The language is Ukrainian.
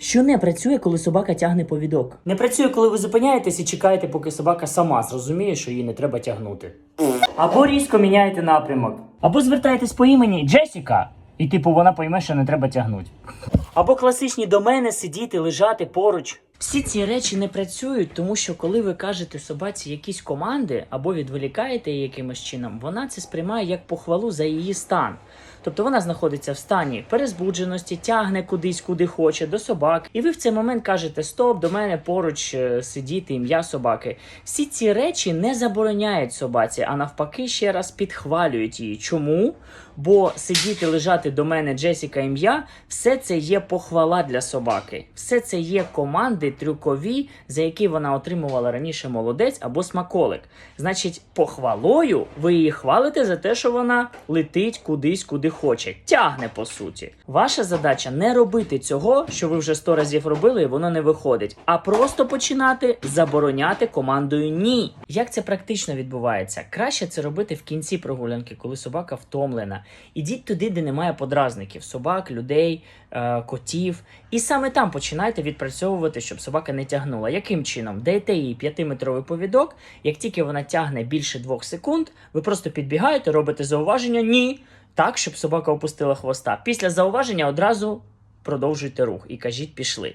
Що не працює, коли собака тягне повідок? Не працює, коли ви зупиняєтесь і чекаєте, поки собака сама зрозуміє, що її не треба тягнути. Або різко міняєте напрямок. Або звертаєтесь по імені Джесіка, і типу вона пойме, що не треба тягнути. Або класичні домени сидіти, лежати поруч. Всі ці речі не працюють, тому що коли ви кажете собаці якісь команди або відволікаєте її якимось чином, вона це сприймає як похвалу за її стан. Тобто вона знаходиться в стані перезбудженості, тягне кудись, куди хоче, до собак. І ви в цей момент кажете: Стоп, до мене поруч е, сидіти ім'я собаки. Всі ці речі не забороняють собаці, а навпаки, ще раз підхвалюють її. Чому? Бо сидіти, лежати до мене Джесіка ім'я, все це є похвала для собаки. Все це є команди трюкові, за які вона отримувала раніше молодець або смаколик. Значить, похвалою ви її хвалите за те, що вона летить кудись, куди хоче, тягне по суті. Ваша задача не робити цього, що ви вже сто разів робили, і воно не виходить, а просто починати забороняти командою ні. Як це практично відбувається? Краще це робити в кінці прогулянки, коли собака втомлена. Ідіть туди, де немає подразників: собак, людей, е, котів. І саме там починайте відпрацьовувати, щоб собака не тягнула. Яким чином? Дайте їй 5-метровий повідок. Як тільки вона тягне більше 2 секунд, ви просто підбігаєте, робите зауваження ні. Так, щоб собака опустила хвоста. Після зауваження одразу продовжуйте рух і кажіть пішли.